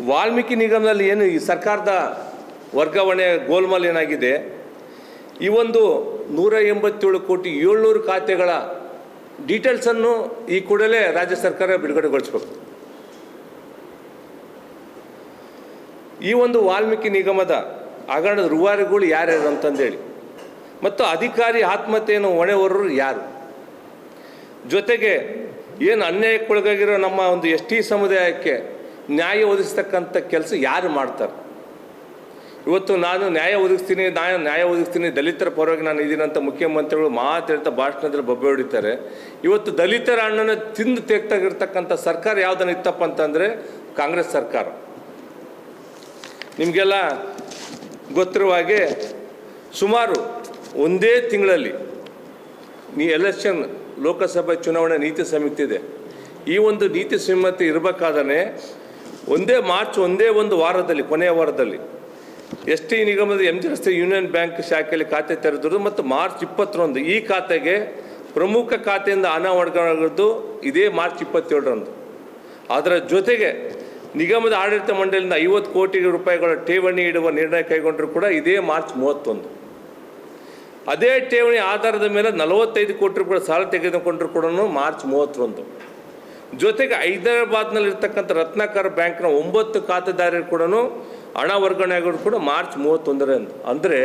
ವಾಲ್ಮೀಕಿ ನಿಗಮದಲ್ಲಿ ಏನು ಈ ಸರ್ಕಾರದ ವರ್ಗಾವಣೆ ಗೋಲ್ಮಾಲ್ ಏನಾಗಿದೆ? ಈ ಒಂದು ನೂರ ಎಂಬತ್ತೇಳು ಕೋಟಿ ಏಳ್ನೂರು ಖಾತೆಗಳ ಡೀಟೇಲ್ಸನ್ನು ಈ ಕೂಡಲೇ ರಾಜ್ಯ ಸರ್ಕಾರ ಬಿಡುಗಡೆಗೊಳಿಸಬೇಕು. ಈ ಒಂದು ವಾಲ್ಮೀಕಿ ನಿಗಮದ ಹಗರಣದ ರೂವಾರಿಗಳು ಯಾರ್ಯಾರು ಅಂತಂದೇಳಿ. ಮತ್ತು ಅಧಿಕಾರಿ ಆತ್ಮಹತ್ಯೆಯನ್ನು ಹೊಣೆ ಹೊರರು ಯಾರು? ಜೊತೆಗೆ ಏನು ಅನ್ಯಾಯಕ್ಕೊಳಗಾಗಿರೋ ನಮ್ಮ ಒಂದು ಎಸ್ ಟಿ ಸಮುದಾಯಕ್ಕೆ ನ್ಯಾಯ ಒದಗಿಸ್ತಕ್ಕಂಥ ಕೆಲಸ ಯಾರು ಮಾಡ್ತಾರೆ? ಇವತ್ತು ನಾನು ನ್ಯಾಯ ಒದಗಿಸ್ತೀನಿ, ನಾನು ನ್ಯಾಯ ಒದಗಿಸ್ತೀನಿ, ದಲಿತರ ಪರವಾಗಿ ನಾನು ಇದ್ದೀನಿ ಅಂತ ಮುಖ್ಯಮಂತ್ರಿಗಳು ಮಾತಾಡ್ತಾ ಭಾಷಣದಲ್ಲಿ ಬೊಬ್ಬೆ ಹೊಡಿತಾರೆ ಇವತ್ತು ದಲಿತರ ಹಣ್ಣನ್ನು ತಿಂದು ತೆಗ್ತಾಗಿರ್ತಕ್ಕಂಥ ಸರ್ಕಾರ ಯಾವುದನ್ನು ಇತ್ತಪ್ಪ ಅಂತಂದರೆ ಕಾಂಗ್ರೆಸ್ ಸರ್ಕಾರ. ನಿಮಗೆಲ್ಲ ಗೊತ್ತಿರುವ ಹಾಗೆ ಸುಮಾರು ಒಂದೇ ತಿಂಗಳಲ್ಲಿ ನೀ ಎಲೆಕ್ಷನ್ ಲೋಕಸಭೆ ಚುನಾವಣೆ ನೀತಿ ಸಮಿತಿ ಇದೆ. ಈ ಒಂದು ನೀತಿ ಸಮಿತಿ ಇರಬೇಕಾದ್ರೆ ಒಂದೇ ಮಾರ್ಚ್ ಒಂದೇ ಒಂದು ವಾರದಲ್ಲಿ, ಕೊನೆಯ ವಾರದಲ್ಲಿ ಎಸ್ ಟಿ ನಿಗಮದ ಎಂ ಜಿ ರಸ್ತೆ ಯೂನಿಯನ್ ಬ್ಯಾಂಕ್ ಶಾಖೆಯಲ್ಲಿ ಖಾತೆ ತೆರೆದಿರೋದು ಮತ್ತು ಮಾರ್ಚ್ ಇಪ್ಪತ್ತರಂದು ಈ ಖಾತೆಗೆ ಪ್ರಮುಖ ಖಾತೆಯಿಂದ ಹಣ ವರ್ಗಾವಣೆಯಾಗಿದ್ದು ಇದೇ ಮಾರ್ಚ್ ಇಪ್ಪತ್ತೇಳರಂದು. ಅದರ ಜೊತೆಗೆ ನಿಗಮದ ಆಡಳಿತ ಮಂಡಳಿಯಿಂದ ಐವತ್ತು ಕೋಟಿ ರೂಪಾಯಿಗಳ ಠೇವಣಿ ಇಡುವ ನಿರ್ಣಯ ಕೈಗೊಂಡರೂ ಕೂಡ ಇದೇ ಮಾರ್ಚ್ ಮೂವತ್ತೊಂದು. ಅದೇ ಠೇವಣಿ ಆಧಾರದ ಮೇಲೆ ನಲವತ್ತೈದು ಕೋಟಿ ರೂಪಾಯಿ ಸಾಲ ತೆಗೆದುಕೊಂಡರು ಕೂಡ ಮಾರ್ಚ್ ಮೂವತ್ತೊಂದು. ಜೊತೆಗೆ ಹೈದರಾಬಾದ್ನಲ್ಲಿರ್ತಕ್ಕಂಥ ರತ್ನಾಕರ್ ಬ್ಯಾಂಕ್ನ ಒಂಬತ್ತು ಖಾತೆದಾರರು ಕೂಡ ಹಣ ವರ್ಗಾವಣೆ ಆಗೋದು ಕೂಡ ಮಾರ್ಚ್ ಮೂವತ್ತೊಂದರಂದು ಅಂದರೆ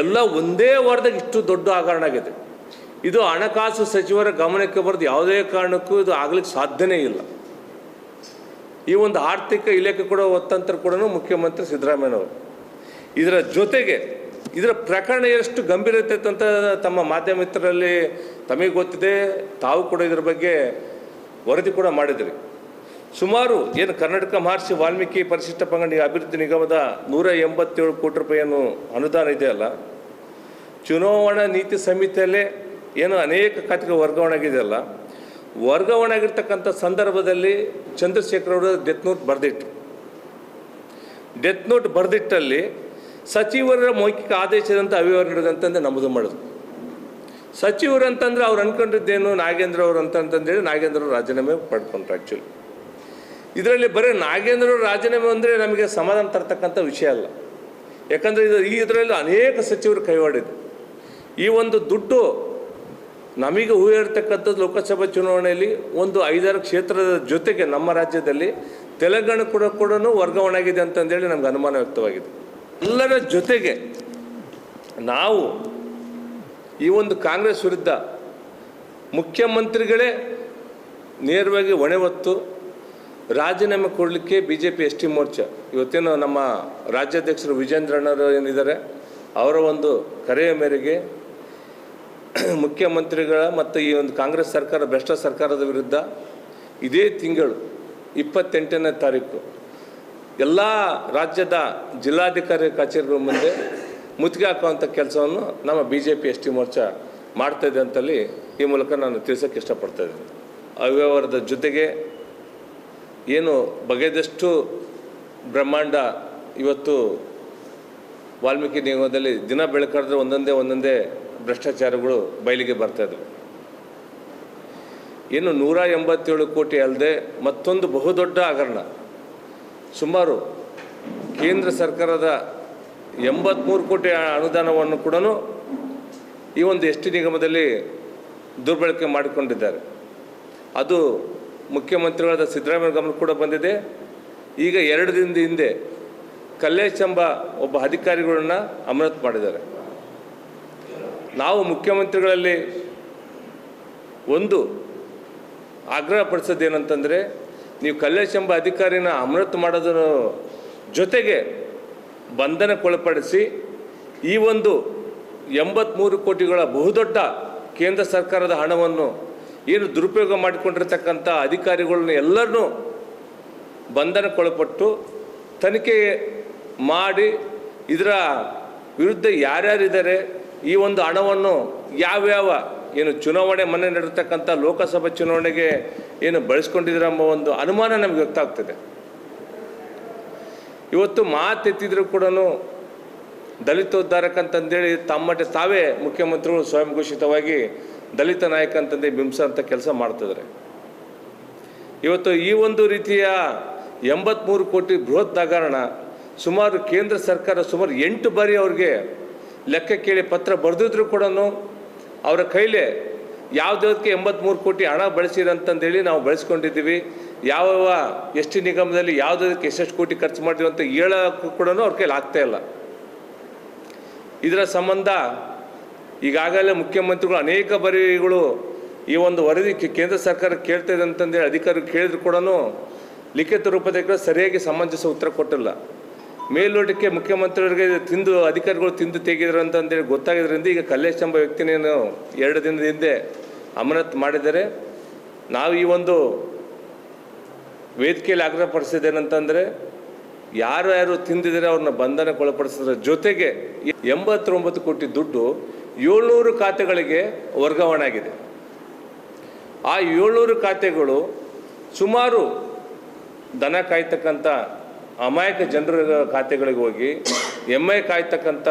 ಎಲ್ಲ ಒಂದೇ ವಾರದಾಗ ಇಷ್ಟು ದೊಡ್ಡ ಹಗರಣ ಆಗಿದೆ. ಇದು ಹಣಕಾಸು ಸಚಿವರ ಗಮನಕ್ಕೆ ಬರೆದು ಯಾವುದೇ ಕಾರಣಕ್ಕೂ ಇದು ಆಗಲಿಕ್ಕೆ ಸಾಧ್ಯನೇ ಇಲ್ಲ. ಈ ಒಂದು ಆರ್ಥಿಕ ಇಲಾಖೆ ಕೂಡ ಒತ್ತಂತರ ಕೂಡ ಮುಖ್ಯಮಂತ್ರಿ ಸಿದ್ದರಾಮಯ್ಯನವರು. ಇದರ ಜೊತೆಗೆ ಇದರ ಪ್ರಕರಣ ಎಷ್ಟು ಗಂಭೀರತೆ ಅಂತ ತಮ್ಮ ಮಾಧ್ಯಮ ಮಿತ್ರರಲ್ಲಿ ತಮಗೆ ಗೊತ್ತಿದೆ. ತಾವು ಕೂಡ ಇದರ ಬಗ್ಗೆ ವರದಿ ಕೂಡ ಮಾಡಿದ್ರಿ. ಸುಮಾರು ಏನು ಕರ್ನಾಟಕ ಮಹರ್ಷಿ ವಾಲ್ಮೀಕಿ ಪರಿಶಿಷ್ಟ ಪಂಗಡ ಅಭಿವೃದ್ಧಿ ನಿಗಮದ ನೂರ ಎಂಬತ್ತೇಳು ಕೋಟಿ ರೂಪಾಯಿಯನ್ನು ಅನುದಾನ ಇದೆಯಲ್ಲ ಚುನಾವಣಾ ನೀತಿ ಸಮಿತಿಯಲ್ಲೇ ಏನು ಅನೇಕ ಖಾತೆಗೆ ವರ್ಗಾವಣೆ ಆಗಿದೆಯಲ್ಲ ವರ್ಗಾವಣೆ ಆಗಿರ್ತಕ್ಕಂಥ ಸಂದರ್ಭದಲ್ಲಿ ಚಂದ್ರಶೇಖರ್ ಅವರು ಡೆತ್ ನೋಟ್ ಬರೆದಿಟ್ಟು ಡೆತ್ ನೋಟ್ ಬರೆದಿಟ್ಟಲ್ಲಿ ಸಚಿವರ ಮೌಖಿಕ ಆದೇಶದಂತೆ ಅವಿವರಣೆ ನಡೆದಂತೆ ನಮೂದು ಮಾಡಿದ್ರು ಸಚಿವರು ಅಂತಂದ್ರೆ ಅವ್ರು ಅನ್ಕೊಂಡಿದ್ದೇನು, ನಾಗೇಂದ್ರ ಅವರು ಅಂತ ಅಂತಂದೇಳಿ ನಾಗೇಂದ್ರ ರಾಜೀನಾಮೆ ಪಡ್ಕೊಂಡ್ರು ಆ್ಯಕ್ಚುಲಿ ಇದರಲ್ಲಿ ಬರೀ ನಾಗೇಂದ್ರ ರಾಜೀನಾಮೆ ಅಂದರೆ ನಮಗೆ ಸಮಾಧಾನ ತರ್ತಕ್ಕಂಥ ವಿಷಯ ಅಲ್ಲ. ಯಾಕಂದರೆ ಇದು, ಈ ಇದರಲ್ಲಿ ಅನೇಕ ಸಚಿವರು ಕೈವಾಡಿದೆ ಈ ಒಂದು ದುಡ್ಡು ನಮಗೆ ಊಹೆ ಇರ್ತಕ್ಕಂಥದ್ದು ಲೋಕಸಭಾ ಚುನಾವಣೆಯಲ್ಲಿ ಒಂದು ಐದಾರು ಕ್ಷೇತ್ರದ ಜೊತೆಗೆ ನಮ್ಮ ರಾಜ್ಯದಲ್ಲಿ ತೆಲಂಗಾಣ ಕೂಡ ಕೂಡ ವರ್ಗಾವಣೆ ಆಗಿದೆ ಅಂತಂದೇಳಿ ನಮ್ಗೆ ಅನುಮಾನ ವ್ಯಕ್ತವಾಗಿದೆ. ಎಲ್ಲರ ಜೊತೆಗೆ ನಾವು ಈ ಒಂದು ಕಾಂಗ್ರೆಸ್ ವಿರುದ್ಧ ಮುಖ್ಯಮಂತ್ರಿಗಳೇ ನೇರವಾಗಿ ಹೊಣೆ ಹೊತ್ತು ರಾಜೀನಾಮೆ ಕೊಡಲಿಕ್ಕೆ B J P S T Morcha. ಇವತ್ತೇನು ನಮ್ಮ ರಾಜ್ಯಾಧ್ಯಕ್ಷರು ವಿಜೇಂದ್ರಣ್ಣರು ಏನಿದ್ದಾರೆ, ಅವರ ಒಂದು ಕರೆಯ ಮೇರೆಗೆ ಮುಖ್ಯಮಂತ್ರಿಗಳ ಮತ್ತು ಈ ಒಂದು ಕಾಂಗ್ರೆಸ್ ಸರ್ಕಾರ, ಭ್ರಷ್ಟ ಸರ್ಕಾರದ ವಿರುದ್ಧ ಇದೇ ತಿಂಗಳು ಇಪ್ಪತ್ತೆಂಟನೇ ತಾರೀಕು, ಎಲ್ಲ ರಾಜ್ಯದ ಜಿಲ್ಲಾಧಿಕಾರಿ ಕಚೇರಿಗಳ ಮುಂದೆ ಮುತ್ತಿಗೆ ಹಾಕುವಂಥ ಕೆಲಸವನ್ನು ನಮ್ಮ B J P S T Morcha ಮಾಡ್ತಾ ಇದೆ ಅಂತಲ್ಲಿ ಈ ಮೂಲಕ ನಾನು ತಿಳಿಸೋಕ್ಕೆ ಇಷ್ಟಪಡ್ತಾ ಇದ್ದೀನಿ. ಅವ್ಯವಹಾರದ ಜೊತೆಗೆ ಏನು ಬಗೆದಷ್ಟು ಬ್ರಹ್ಮಾಂಡ ಇವತ್ತು ವಾಲ್ಮೀಕಿ ನಿಗಮದಲ್ಲಿ ದಿನ ಬೆಳಕಾದ್ರೆ ಒಂದೊಂದೇ ಒಂದೊಂದೇ ಭ್ರಷ್ಟಾಚಾರಗಳು ಬಯಲಿಗೆ ಬರ್ತಾ ಇದ್ದವು ಏನು ನೂರ ಎಂಬತ್ತೇಳು ಕೋಟಿ ಅಲ್ಲದೆ ಮತ್ತೊಂದು ಬಹುದೊಡ್ಡ ಹಗರಣ. ಸುಮಾರು ಕೇಂದ್ರ ಸರ್ಕಾರದ ಎಂಬತ್ತ್ಮೂರು ಕೋಟಿ ಅನುದಾನವನ್ನು ಕೂಡ ಈ ಒಂದು ಎಸ್ ಟಿ ನಿಗಮದಲ್ಲಿ ದುರ್ಬಳಕೆ ಮಾಡಿಕೊಂಡಿದ್ದಾರೆ. ಅದು ಮುಖ್ಯಮಂತ್ರಿಗಳಾದ ಸಿದ್ದರಾಮಯ್ಯ ಗಮನ ಕೂಡ ಬಂದಿದೆ. ಈಗ ಎರಡು ದಿನದ ಹಿಂದೆ ಕಲ್ಲೇಶ್ ಎಂಬ ಒಬ್ಬ ಅಧಿಕಾರಿಗಳನ್ನ ಅಮೃತ್ ಮಾಡಿದ್ದಾರೆ. ನಾವು ಮುಖ್ಯಮಂತ್ರಿಗಳಲ್ಲಿ ಒಂದು ಆಗ್ರಹ ಪಡಿಸೋದೇನಂತಂದರೆ, ನೀವು ಕಲ್ಲೇಶ್ ಎಂಬ ಅಧಿಕಾರಿನ ಅಮೃತ್ ಮಾಡೋದರ ಜೊತೆಗೆ ಬಂಧನಕ್ಕೊಳಪಡಿಸಿ ಈ ಒಂದು ಎಂಬತ್ತ್ಮೂರು ಕೋಟಿಗಳ ಬಹುದೊಡ್ಡ ಕೇಂದ್ರ ಸರ್ಕಾರದ ಹಣವನ್ನು ಏನು ದುರುಪಯೋಗ ಮಾಡಿಕೊಂಡಿರ್ತಕ್ಕಂಥ ಅಧಿಕಾರಿಗಳನ್ನ ಎಲ್ಲರನ್ನೂ ಬಂಧನಕ್ಕೊಳಪಟ್ಟು ತನಿಖೆ ಮಾಡಿ ಇದರ ವಿರುದ್ಧ ಯಾರ್ಯಾರಿದ್ದಾರೆ, ಈ ಒಂದು ಹಣವನ್ನು ಯಾವ್ಯಾವ ಏನು ಚುನಾವಣೆ ಮನೆ ನಡೆತಕ್ಕಂಥ ಲೋಕಸಭಾ ಚುನಾವಣೆಗೆ ಏನು ಬಳಸ್ಕೊಂಡಿದ್ರೆ ಎಂಬ ಒಂದು ಅನುಮಾನ ನಮಗೆ ಗೊತ್ತಾಗ್ತದೆ ಇವತ್ತು ಮಾತೆತ್ತಿದ್ರು ಕೂಡ ದಲಿತೋದ್ಧಾರಕ ಅಂತಂದೇಳಿ ತಮ್ಮಟ ತಾವೇ ಮುಖ್ಯಮಂತ್ರಿಗಳು ಸ್ವಯಂ ಘೋಷಿತವಾಗಿ ದಲಿತ ನಾಯಕ ಅಂತಂದು ಅಂತ ಕೆಲಸ ಮಾಡ್ತಿದ್ದಾರೆ ಇವತ್ತು ಈ ಒಂದು ರೀತಿಯ ಎಂಬತ್ತ್ಮೂರು ಕೋಟಿ ಬೃಹತ್ ಹಗರಣ ಸುಮಾರು ಕೇಂದ್ರ ಸರ್ಕಾರ ಸುಮಾರು ಎಂಟು ಬಾರಿ ಅವ್ರಿಗೆ ಲೆಕ್ಕ ಕೇಳಿ ಪತ್ರ ಬರೆದಿದ್ರು ಕೂಡ ಅವರ ಕೈಲೇ ಯಾವುದಕ್ಕೆ ಎಂಬತ್ತ್ಮೂರು ಕೋಟಿ ಹಣ ಬಳಸಿರಂತಂದೇಳಿ ನಾವು ಬಳಸ್ಕೊಂಡಿದ್ದೀವಿ. ಯಾವ ಎಸ್ ಟಿ ನಿಗಮದಲ್ಲಿ ಯಾವುದಕ್ಕೆ ಎಷ್ಟೆಷ್ಟು ಕೋಟಿ ಖರ್ಚು ಮಾಡ್ತೀವಿ ಅಂತ ಹೇಳೋಕ್ಕೂ ಕೂಡ ಅವ್ರ ಕೈಲಿ ಆಗ್ತಾ ಇಲ್ಲ. ಇದರ ಸಂಬಂಧ ಈಗಾಗಲೇ ಮುಖ್ಯಮಂತ್ರಿಗಳು ಅನೇಕ ಬರಿಗಳು ಈ ಒಂದು ವರದಿ ಕೇಂದ್ರ ಸರ್ಕಾರ ಕೇಳ್ತಾ ಇದೆ ಅಂತಂದೇಳಿ ಅಧಿಕಾರಿಗಳು ಕೇಳಿದ್ರು ಕೂಡ ಲಿಖಿತ ರೂಪದಲ್ಲಿ ಸರಿಯಾಗಿ ಸಮಂಜಸ ಉತ್ತರ ಕೊಟ್ಟಿಲ್ಲ. ಮೇಲ್ನೋಟಕ್ಕೆ ಮುಖ್ಯಮಂತ್ರಿಗಳಿಗೆ ತಿಂದು ಅಧಿಕಾರಿಗಳು ತಿಂದು ತೆಗೆದ್ರು ಅಂತಂದೇಳಿ ಗೊತ್ತಾಗಿದ್ದರಿಂದ ಈಗ ಕಲ್ಲೇಶ್ ಎಂಬ ವ್ಯಕ್ತಿನೇನು ಎರಡು ದಿನದ ಹಿಂದೆ ಅಮಾನತ್ ಮಾಡಿದ್ದಾರೆ. ನಾವು ಈ ಒಂದು ವೇದಿಕೆಯಲ್ಲಿ ಆಗ್ರಹಪಡಿಸಿದ್ದೇನಂತಂದರೆ ಯಾರು ಯಾರು ತಿಂದಿದ್ದಾರೆ ಅವ್ರನ್ನ ಬಂಧನಕ್ಕೊಳಪಡಿಸಿದ್ರ ಜೊತೆಗೆ ಎಂಬತ್ತೊಂಬತ್ತು ಕೋಟಿ ದುಡ್ಡು ಏಳ್ನೂರು ಖಾತೆಗಳಿಗೆ ವರ್ಗಾವಣೆ ಆಗಿದೆ ಆ ಏಳ್ನೂರು ಖಾತೆಗಳು ಸುಮಾರು ದನ ಕಾಯ್ತಕ್ಕಂಥ ಅಮಾಯಕ ಜನರ ಖಾತೆಗಳಿಗೆ ಹೋಗಿ ಎಮ್ಮೆ ಕಾಯ್ತಕ್ಕಂಥ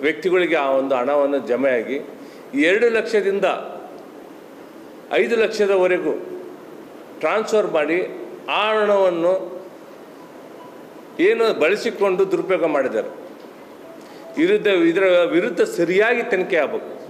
ವ್ಯಕ್ತಿಗಳಿಗೆ ಆ ಒಂದು ಹಣವನ್ನು ಜಮೆಯಾಗಿ, ಎರಡು ಲಕ್ಷದಿಂದ ಐದು ಲಕ್ಷದವರೆಗೂ ಟ್ರಾನ್ಸ್ಫರ್ ಮಾಡಿ ಆ ಹಣವನ್ನು ಏನು ಬಳಸಿಕೊಂಡು ದುರುಪಯೋಗ ಮಾಡಿದ್ದಾರೆ. ವಿರುದ್ಧ ಇದರ ವಿರುದ್ಧ ಸರಿಯಾಗಿ ತನಿಖೆ ಆಗಬೇಕು.